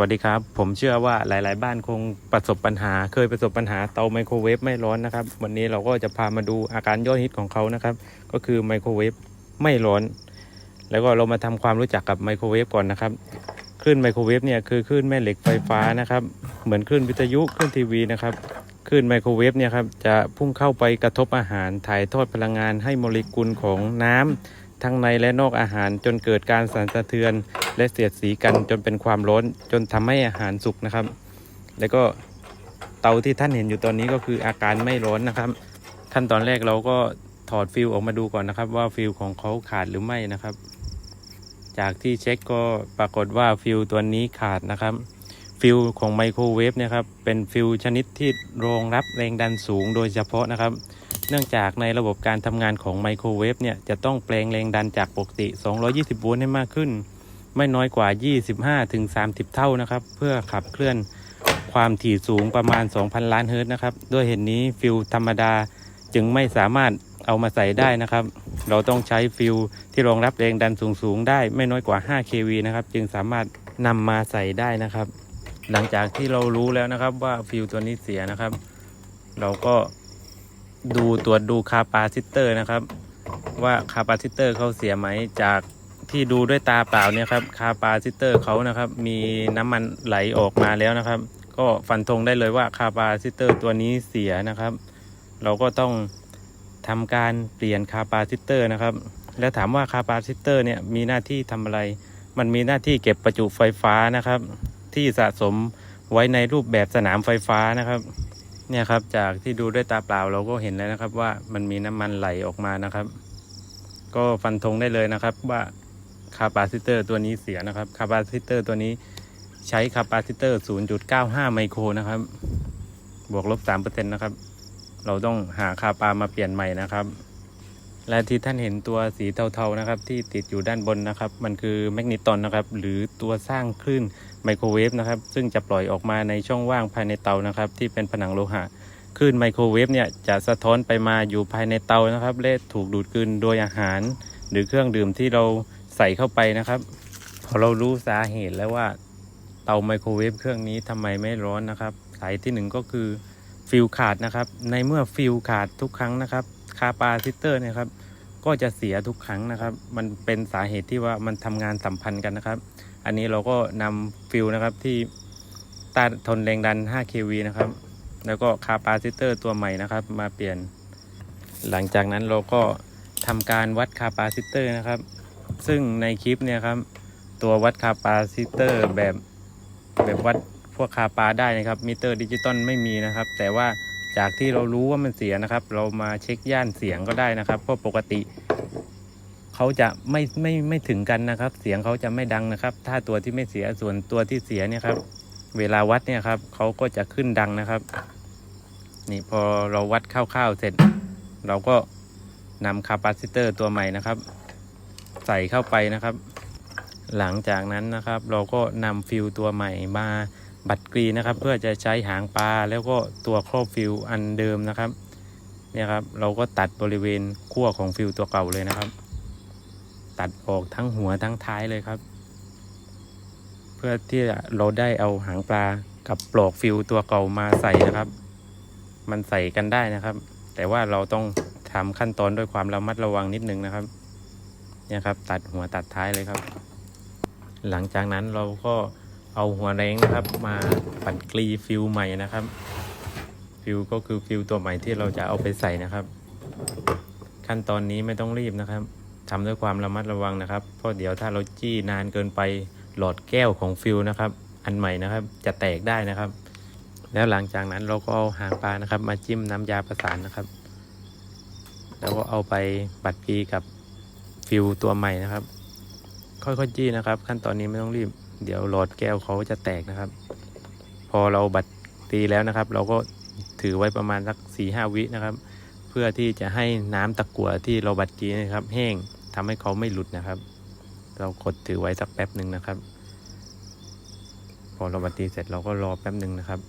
วัสดีครับ ผมเชื่อว่าหลาย ๆ บ้านคงประสบปัญหา เคยประสบปัญหาเตาไมโครเวฟไม่ร้อนนะครับ วันนี้เราก็จะพามาดูอาการยอดฮิตของเขานะครับ ก็คือไมโครเวฟไม่ร้อน แล้วก็เรามาทำความรู้จักกับไมโครเวฟก่อนนะครับคลื่นไมโครเวฟเนี่ยคือคลื่นแม่เหล็กไฟฟ้านะครับ เหมือนคลื่นวิทยุคลื่นทีวีนะครับคลื่นไมโครเวฟเนี่ยครับจะพุ่งเข้าไปกระทบอาหารถ่ายทอดพลังงานให้โมเลกุลของน้ำ ทั้งในและนอกอาหารจนเกิดการสั่นสะเทือน และเสียดสีกันจนเป็นความร้อนจนทำให้อาหารสุกนะครับ แล้วก็เตาที่ท่านเห็นอยู่ตอนนี้ก็คืออาการไม่ร้อนนะครับ ขั้นตอนแรกเราก็ถอดฟิลออกมาดูก่อนนะครับ ว่าฟิลของเขาขาดหรือไม่นะครับ จากที่เช็คก็ปรากฏว่าฟิลตัวนี้ขาดนะครับฟิลของไมโครเวฟเนี่ยครับเป็นฟิลชนิดที่รองรับแรงดันสูงโดยเฉพาะนะครับ เนื่องจากในระบบการทำงานของไมโครเวฟเนี่ยจะต้องแปลงแรงดันจากปกติ 220 โวลต์ให้มากขึ้น ไม่น้อยกว่า 25-30 เท่านะครับ เพื่อขับเคลื่อนความถี่สูงประมาณ 2,000 ล้านเฮิร์ตนะครับ ด้วยเหตุนนี้ฟิลธรรมดาจึงไม่สามารถเอามาใส่ได้นะครับ เราต้องใช้ฟิลที่รองรับแรงดันสูงๆ ได้ไม่น้อยกว่า 5 kV นะครับ จึงสามารถนำมาใส่ได้นะครับ หลังจากที่เรารู้แล้วนะครับว่าฟิลตัวนี้เสียนะครับ เราก็ ดูตรวจดูคาปาซิเตอร์นะครับ ว่าคาปาซิเตอร์เขาเสียไหมจากที่ดูด้วยตาเปล่าเนี่ยครับคาปาซิเตอร์เขานะครับ มีน้ำมันไหลออกมาแล้วนะครับ ก็ฟันธงได้เลยว่าคาปาซิเตอร์ตัวนี้เสียนะครับ เราก็ต้องทำการเปลี่ยนคาปาซิเตอร์นะครับ แล้วถามว่าคาปาซิเตอร์เนี่ยมีหน้าที่ทำอะไร มันมีหน้าที่เก็บประจุไฟฟ้านะครับ ที่สะสมไว้ในรูปแบบสนามไฟฟ้านะครับ เนี่ยครับจากที่ดูด้วยตาเปล่าเราก็เห็นแล้วนะครับ ว่ามันมีน้ำมันไหลออกมานะครับ ก็ฟันธงได้เลยนะครับ ว่าคาปาซิเตอร์ตัวนี้เสียนะครับคาปาซิเตอร์ตัวนี้ใช้คาปาซิเตอร์ 0.95 ไมโครนะครับ บวกลบ3%นะครับ เราต้องหาคาปามาเปลี่ยนใหม่นะครับ และที่ท่านเห็นตัวสีเทาๆนะครับ ที่ติดอยู่ด้านบนนะครับ มันคือแมกนิตอนนะครับ หรือตัวสร้างคลื่นไมโครเวฟนะครับ ซึ่งจะปล่อยออกมาในช่องว่างภายในเตานะครับ ที่เป็นผนังโลหะคลื่นไมโครเวฟเนี่ยจะสะท้อนไปมาอยู่ภายในเตานะครับและถูกดูดกลืนโดยอาหาร หรือเครื่องดื่มที่เราใส่เข้าไปนะครับพอเรารู้สาเหตุแล้วว่าเตาไมโครเวฟเครื่องนี้ทำไมไม่ร้อนนะครับสาเหตุที่หนึ่งก็คือฟิลขาดนะครับ ในเมื่อฟิลขาดทุกครั้งนะครับ คาปาซิเตอร์เนี่ยครับก็จะเสียทุกครั้งนะครับ มันเป็นสาเหตุที่ว่ามันทำงานสัมพันธ์กันนะครับ อันนี้เราก็นำฟิลนะครับที่ต้านทนแรงดัน 5 kV นะครับ แล้วก็คาปาซิเตอร์ตัวใหม่นะครับ มาเปลี่ยน หลังจากนั้นเราก็ทำการวัดคาปาซิเตอร์นะครับ ซึ่งในคลิปเนี่ยครับตัววัดคาปาซิเตอร์แบบแบบวัดพวกคาปาได้นะครับมิเตอร์ดิจิตอลไม่มีนะครับ แต่ว่า จากที่เรารู้ว่ามันเสียนะครับ เรามาเช็คย่านเสียงก็ได้นะครับเพราะปกติเขาจะไม่ไม่ไม่ถึงกันนะครับ เสียงเขาจะไม่ดังนะครับ ถ้าตัวที่ไม่เสียส่วนตัวที่เสียเนี่ยครับ เวลาวัดเนี่ยครับเขาก็จะขึ้นดังนะครับ นี่พอเราวัดคร่าวๆเสร็จ เราก็นำคาปาซิเตอร์ตัวใหม่นะครับ ใส่เข้าไปนะครับ หลังจากนั้นนะครับ เราก็นำฟิลตัวใหม่มา บัดกรีนะครับ เพื่อจะใช้หางปลาแล้วก็ตัวครอบฟิลอันเดิมนะครับเนี่ยครับเราก็ตัดบริเวณขั้วของฟิลตัวเก่าเลยนะครับ ตัดออกทั้งหัวทั้งท้ายเลยครับ เพื่อที่เราได้เอาหางปลากับปลอกฟิลตัวเก่ามาใส่นะครับ มันใส่กันได้นะครับ แต่ว่าเราต้องทำขั้นตอนด้วยความระมัดระวังนิดนึงนะครับเนี่ยครับ ตัดหัวตัดท้ายเลยครับ หลังจากนั้นเราก็ เอาหัวแรงนะครับ มาปั่นกรีฟิลใหม่นะครับ ฟิลก็คือฟิลตัวใหม่ที่เราจะเอาไปใส่นะครับ ขั้นตอนนี้ไม่ต้องรีบนะครับทำด้วยความระมัดระวังนะครับ เพราะเดี๋ยวถ้าเราจี้นานเกินไปหลอดแก้วของฟิลนะครับ อันใหม่นะครับ จะแตกได้นะครับ แล้วหลังจากนั้นเราก็เอาหางปลานะครับ มาจิ้มน้ำยาประสานนะครับ แล้วก็เอาไปบัดกรีกับฟิลตัวใหม่นะครับ ค่อยๆจี้นะครับ ขั้นตอนนี้ไม่ต้องรีบ เดี๋ยวหลอดแก้วเขาจะแตกนะครับ พอเราบัดตีแล้วนะครับ เราก็ถือไว้ประมาณสักสี่ห้าวินะครับ เพื่อที่จะให้น้ำตะกั่วที่เราบัดจีนะครับ แห้งทำให้เขาไม่หลุดนะครับ เรากดถือไว้สักแป๊บหนึ่งนะครับ พอเราบัดตีเสร็จเราก็รอแป๊บหนึ่งนะครับ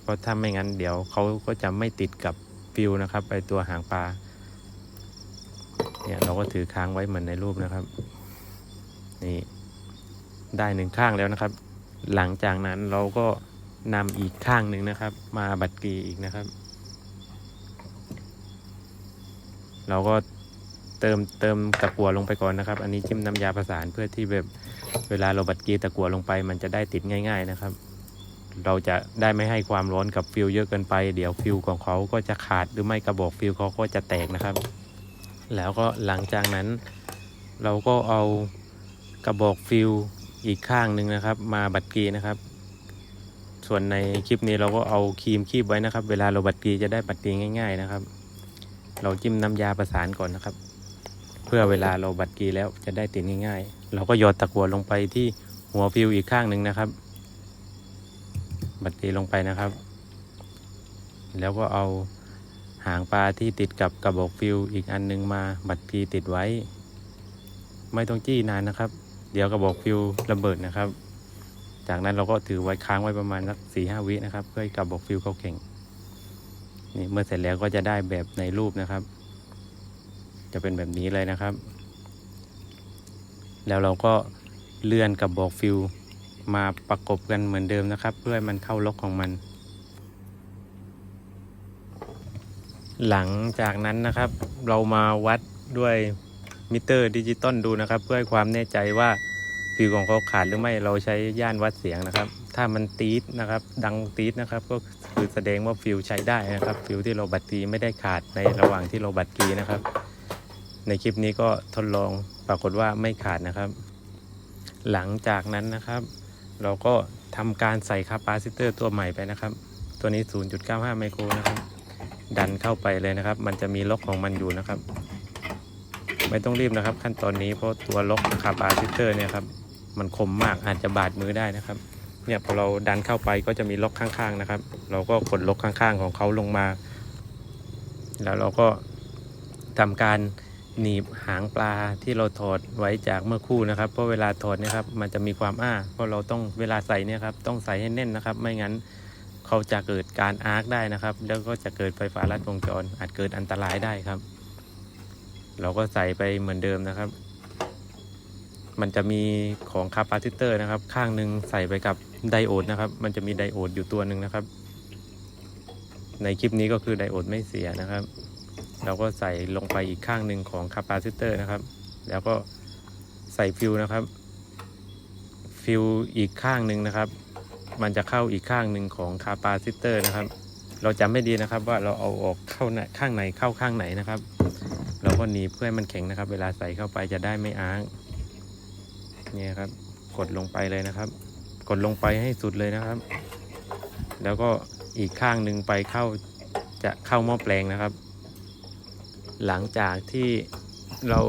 เพราะถ้าไม่งั้นเดี๋ยวเขาก็จะไม่ติดกับฟิวนะครับไปตัวหางปลาเนี่ยเราก็ถือค้างไว้เหมือนในรูปนะครับ นี่ ได้หนึ่งข้างแล้วนะครับ หลังจากนั้นเราก็นำอีกข้างหนึ่งนะครับ มาบัดกีอีกนะครับ เราก็เติมเติมตะกั่วลงไปก่อนนะครับ อันนี้จิ้มน้ำยาประสานเพื่อที่แบบเวลาเราบัดกีตะกั่วลงไป มันจะได้ติดง่าย ๆนะครับ เราจะได้ไม่ให้ความร้อนกับฟิวเยอะเกินไป เดี๋ยวฟิวของเขาก็จะขาดหรือไม่กระบอกฟิวเขาก็จะแตกนะครับ แล้วก็หลังจากนั้น เราก็เอากระบอกฟิว อีกข้างหนึ่งนะครับ มาบัดกีนะครับ ส่วนในคลิปนี้เราก็เอาครีมคีบไว้นะครับ เวลาเราบัดกีจะได้บัดกีง่าย ๆนะครับ เราจิ้มน้ำยาประสานก่อนนะครับ เพื่อเวลาเราบัดกีแล้วจะได้ติดง่าย ๆ เราก็หยอดตะกัวลงไปที่หัวฟิวอีกข้างหนึ่งนะครับ บัดกีลงไปนะครับ แล้วก็เอาหางปลาที่ติดกับกระบอกฟิวอีกอันหนึงมาบัดกีติดไว้ ไม่ต้องจี้นานนะครับ เดี๋ยวกระบอกฟิวระเบิดนะครับ จากนั้นเราก็ถือไว้ค้างไว้ประมาณสักสี่ห้าวินะครับ เพื่อให้กระบอกฟิวเขาแข็งนี่เมื่อเสร็จแล้วก็จะได้แบบในรูปนะครับ จะเป็นแบบนี้เลยนะครับ แล้วเราก็เลื่อนกระบอกฟิวมาประกบกันเหมือนเดิมนะครับ เพื่อให้มันเข้าล็อกของมัน หลังจากนั้นนะครับ เรามาวัดด้วย มิเตอร์ดิจิตอลดูนะครับ เพื่อให้ความแน่ใจว่าฟิวของเขาขาดหรือไม่เราใช้ย่านวัดเสียงนะครับ ถ้ามันตีดนะครับ ดังตีดนะครับ ก็คือแสดงว่าฟิวใช้ได้นะครับ ฟิวที่เราบัดกีไม่ได้ขาดในระหว่างที่เราบัดกีนะครับ ในคลิปนี้ก็ทดลองปรากฏว่าไม่ขาดนะครับ หลังจากนั้นนะครับ เราก็ทำการใส่คาปาซิเตอร์ตัวใหม่ไปนะครับ ตัวนี้ 0.95 ไมโครนะครับ ดันเข้าไปเลยนะครับ มันจะมีล็อกของมันอยู่นะครับ ไม่ต้องรีบนะครับ ขั้นตอนนี้เพราะตัวล็อกคาปาซิเตอร์เนี่ยครับมันคมมากอาจจะบาดมือได้นะครับเนี่ยพอเราดันเข้าไปก็จะมีล็อกข้างๆนะครับ เราก็กดล็อกข้างๆของเขาลงมา แล้วเราก็ทำการหนีบหางปลาที่เราถอดไว้จากเมื่อคู่นะครับ เพราะเวลาถอดเนี่ยครับมันจะมีความอ้าเพราะเราต้องเวลาใส่เนี่ยครับต้องใส่ให้แน่นนะครับ ไม่งั้นเขาจะเกิดการอาร์คได้นะครับ แล้วก็จะเกิดไฟฟ้าลัดวงจรอาจเกิดอันตรายได้ครับ เราก็ใส่ไปเหมือนเดิมนะครับ มันจะมีของคาปาซิเตอร์นะครับ ข้างหนึ่งใส่ไปกับไดโอดนะครับ มันจะมีไดโอดอยู่ตัวหนึ่งนะครับ ในคลิปนี้ก็คือไดโอดไม่เสียนะครับ เราก็ใส่ลงไปอีกข้างหนึ่งของคาปาซิเตอร์นะครับ แล้วก็ใส่ฟิวนะครับฟิวอีกข้างหนึ่งนะครับ มันจะเข้าอีกข้างหนึ่งของคาปาซิเตอร์นะครับ เราจำไม่ดีนะครับว่าเราเอาออกเข้าข้างไหนเข้าข้างไหนนะครับ ก็หนีบเพื่อให้มันแข็งนะครับ เวลาใส่เข้าไปจะได้ไม่อ้างเนี่ยครับ กดลงไปเลยนะครับ กดลงไปให้สุดเลยนะครับ แล้วก็อีกข้างหนึ่งไปเข้าจะเข้าหม้อแปลงนะครับ หลังจากที่เรา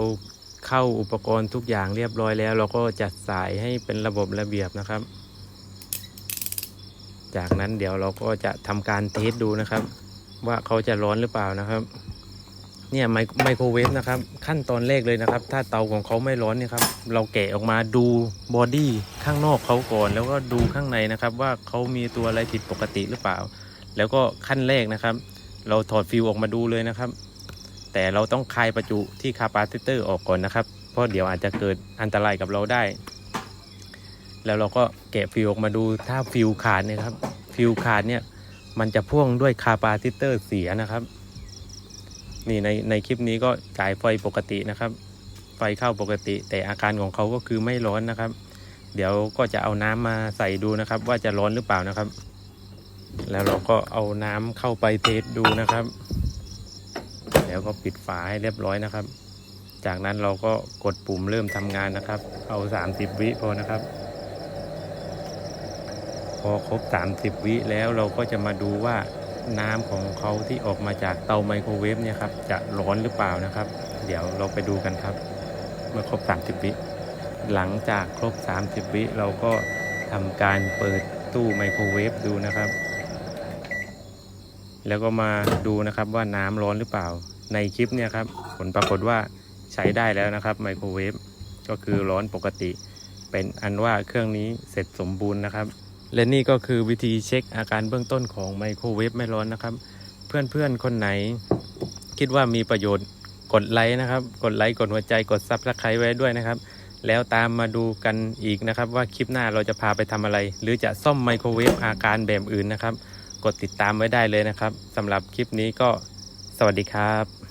เข้าอุปกรณ์ทุกอย่างเรียบร้อยแล้ว เราก็จัดสายให้เป็นระบบระเบียบนะครับ จากนั้นเดี๋ยวเราก็จะทำการเทสดูนะครับ ว่าเขาจะร้อนหรือเปล่านะครับ เนี่ยไมโครเวฟนะครับ ขั้นตอนแรกเลยนะครับ ถ้าเตาของเขาไม่ร้อนเนี่ยครับเราแกะออกมาดูบอดี้ข้างนอกเขาก่อน แล้วก็ดูข้างในนะครับ ว่าเขามีตัวอะไรผิดปกติหรือเปล่า แล้วก็ขั้นแรกนะครับ เราถอดฟิวออกมาดูเลยนะครับ แต่เราต้องคลายประจุที่คาปาซิเตอร์ออกก่อนนะครับ เพราะเดี๋ยวอาจจะเกิดอันตรายกับเราได้ แล้วเราก็แกะฟิวออกมาดูถ้าฟิวขาดเนี่ยครับฟิวขาดเนี่ยมันจะพ่วงด้วยคาปาซิเตอร์เสียนะครับ นี่ในในคลิปนี้ก็จ่ายไฟปกตินะครับ ไฟเข้าปกติ แต่อาการของเขาก็คือไม่ร้อนนะครับ เดี๋ยวก็จะเอาน้ำมาใส่ดูนะครับ ว่าจะร้อนหรือเปล่านะครับ แล้วเราก็เอาน้ำเข้าไปเทสดูนะครับ แล้วก็ปิดฝาให้เรียบร้อยนะครับ จากนั้นเราก็กดปุ่มเริ่มทำงานนะครับ เอา 30 วิพอนะครับ พอครบ 30 วิแล้วเราก็จะมาดูว่า น้ำของเขาที่ออกมาจากเตาไมโครเวฟเนี่ยครับจะร้อนหรือเปล่านะครับ เดี๋ยวเราไปดูกันครับ เมื่อครบ 30 วิหลังจากครบ 30 วิเราก็ทำการเปิดตู้ไมโครเวฟดูนะครับ แล้วก็มาดูนะครับว่าน้ำร้อนหรือเปล่า ในคลิปเนี่ยครับผลปรากฏว่าใช้ได้แล้วนะครับไมโครเวฟก็คือร้อนปกติ เป็นอันว่าเครื่องนี้เสร็จสมบูรณ์นะครับ และนี่ก็คือวิธีเช็คอาการเบื้องต้นของไมโครเวฟไม่ร้อนนะครับ เพื่อนๆ คนไหน คิดว่ามีประโยชน์กดไลค์นะครับ กดไลค์กดหัวใจกดซับสไครต์ไว้ด้วยนะครับ แล้วตามมาดูกันอีกนะครับ ว่าคลิปหน้าเราจะพาไปทำอะไร หรือจะซ่อมไมโครเวฟอาการแบบอื่นนะครับ กดติดตามไว้ได้เลยนะครับสำหรับคลิปนี้ก็สวัสดีครับ